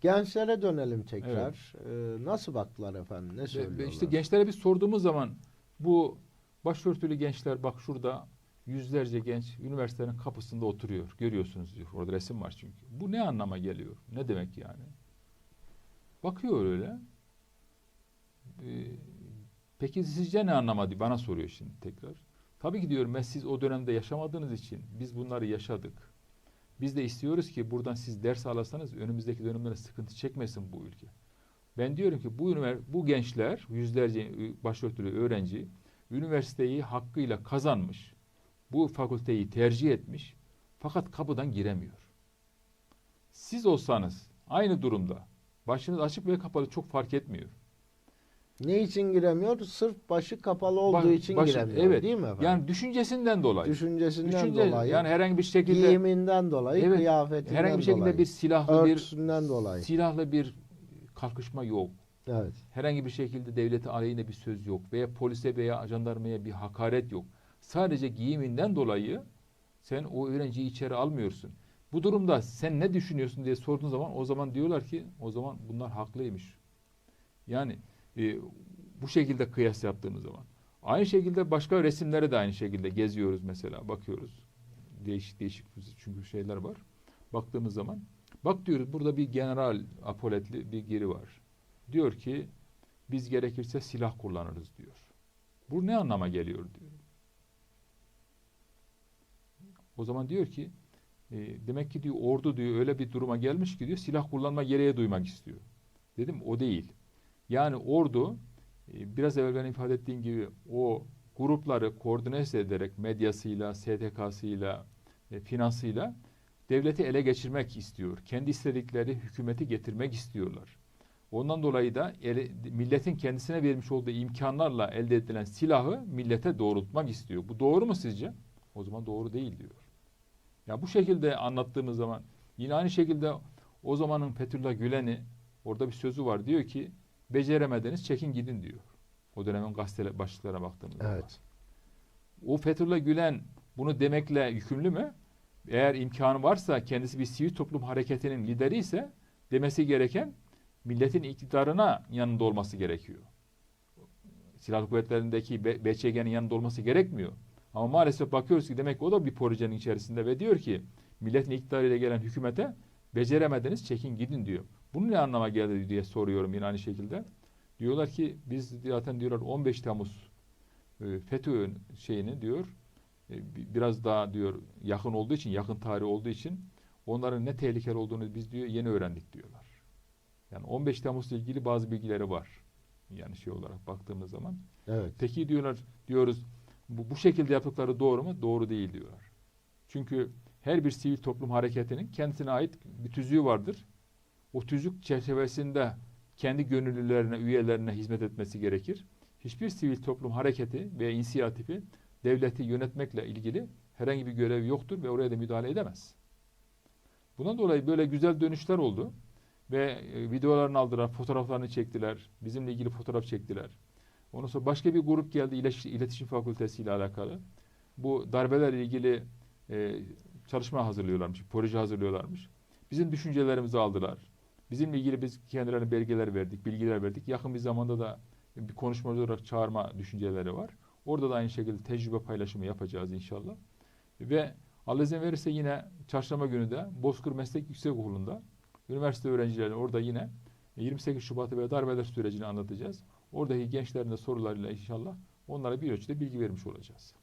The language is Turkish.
Gençlere dönelim tekrar. Ee, nasıl baktılar efendim? Ne söylüyorlar? işte gençlere biz sorduğumuz zaman bu başörtülü gençler bak şurada yüzlerce genç üniversitenin kapısında oturuyor. Görüyorsunuz diyor. Orada resim var çünkü. Bu ne anlama geliyor? Ne demek yani? Bakıyor öyle. Ee, peki sizce ne anlama diye bana soruyor şimdi tekrar. Tabii ki diyorum ben siz o dönemde yaşamadığınız için biz bunları yaşadık. Biz de istiyoruz ki buradan siz ders alırsanız önümüzdeki dönemlere sıkıntı çekmesin bu ülke. Ben diyorum ki bu bu gençler yüzlerce başörtülü öğrenci üniversiteyi hakkıyla kazanmış. Bu fakülteyi tercih etmiş. Fakat kapıdan giremiyor. Siz olsanız aynı durumda başınız açık ve kapalı çok fark etmiyor. Ne için giremiyor? Sırf başı kapalı olduğu Baş- için başı- giremiyor evet. değil mi efendim? Yani düşüncesinden dolayı. Düşüncesinden Düşünce- dolayı, yani herhangi bir şekilde giyiminden dolayı, Evet, kıyafetinden herhangi bir şekilde dolayı, bir silahlı bir dolayı. silahlı bir kalkışma yok. Evet. Herhangi bir şekilde devlete aleyhine bir söz yok veya polise veya jandarmaya bir hakaret yok. Sadece giyiminden dolayı sen o öğrenciyi içeri almıyorsun. Bu durumda sen ne düşünüyorsun diye sorduğun zaman o zaman diyorlar ki o zaman bunlar haklıymış. Yani e, bu şekilde kıyas yaptığımız zaman. Aynı şekilde başka resimlere de aynı şekilde geziyoruz mesela bakıyoruz. Değişik değişik çünkü şeyler var. Baktığımız zaman bak diyoruz burada bir general apoletli bir giri var. Diyor ki biz gerekirse silah kullanırız diyor. Bu ne anlama geliyor diyor. O zaman diyor ki e, demek ki diyor ordu diyor öyle bir duruma gelmiş ki diyor silah kullanma gereği duymak istiyor. Dedim o değil. Yani ordu e, biraz evvel ben ifade ettiğim gibi o grupları koordine ederek medyasıyla, STK'sıyla, e, finansıyla devleti ele geçirmek istiyor. Kendi istedikleri hükümeti getirmek istiyorlar. Ondan dolayı da ele- milletin kendisine vermiş olduğu imkanlarla elde edilen silahı millete doğrultmak istiyor. Bu doğru mu sizce? O zaman doğru değil diyor. Ya bu şekilde anlattığımız zaman yine aynı şekilde o zamanın Fethullah Gülen'i orada bir sözü var. Diyor ki beceremediniz çekin gidin diyor. O dönemin gazete başlıklarına baktığımız zaman. Evet. O Fethullah Gülen bunu demekle yükümlü mü? Eğer imkanı varsa kendisi bir sivil toplum hareketinin lideri ise demesi gereken milletin iktidarına yanında olması gerekiyor. Silahlı kuvvetlerindeki BÇG'nin yanında olması gerekmiyor. Ama maalesef bakıyoruz ki demek ki o da bir projenin içerisinde ve diyor ki milletin iktidarıyla gelen hükümete beceremediniz çekin gidin diyor. Bunun ne anlama geldi diye soruyorum yine aynı şekilde. Diyorlar ki biz zaten diyorlar 15 Temmuz e, FETÖ'nün şeyini diyor e, bi- biraz daha diyor yakın olduğu için yakın tarih olduğu için onların ne tehlikeli olduğunu biz diyor yeni öğrendik diyorlar. Yani 15 Temmuz'la ilgili bazı bilgileri var. Yani şey olarak baktığımız zaman. Evet. Peki diyorlar diyoruz bu, bu şekilde yaptıkları doğru mu? Doğru değil diyorlar. Çünkü her bir sivil toplum hareketinin kendisine ait bir tüzüğü vardır. O tüzük çerçevesinde kendi gönüllülerine, üyelerine hizmet etmesi gerekir. Hiçbir sivil toplum hareketi veya inisiyatifi devleti yönetmekle ilgili herhangi bir görev yoktur ve oraya da müdahale edemez. Bundan dolayı böyle güzel dönüşler oldu ve e, videolarını aldılar, fotoğraflarını çektiler, bizimle ilgili fotoğraf çektiler. Ondan sonra başka bir grup geldi İlet- iletişim fakültesi ile alakalı. Bu darbelerle ilgili e, çalışma hazırlıyorlarmış, proje hazırlıyorlarmış. Bizim düşüncelerimizi aldılar. Bizimle ilgili biz kendilerine belgeler verdik, bilgiler verdik. Yakın bir zamanda da bir konuşmacı olarak çağırma düşünceleri var. Orada da aynı şekilde tecrübe paylaşımı yapacağız inşallah. Ve Allah izin verirse yine çarşamba günü de Bozkır Meslek Yüksekokulu'nda üniversite öğrencilerine orada yine 28 Şubat'ı ve darbeler sürecini anlatacağız. Oradaki gençlerin de sorularıyla inşallah onlara bir ölçüde bilgi vermiş olacağız.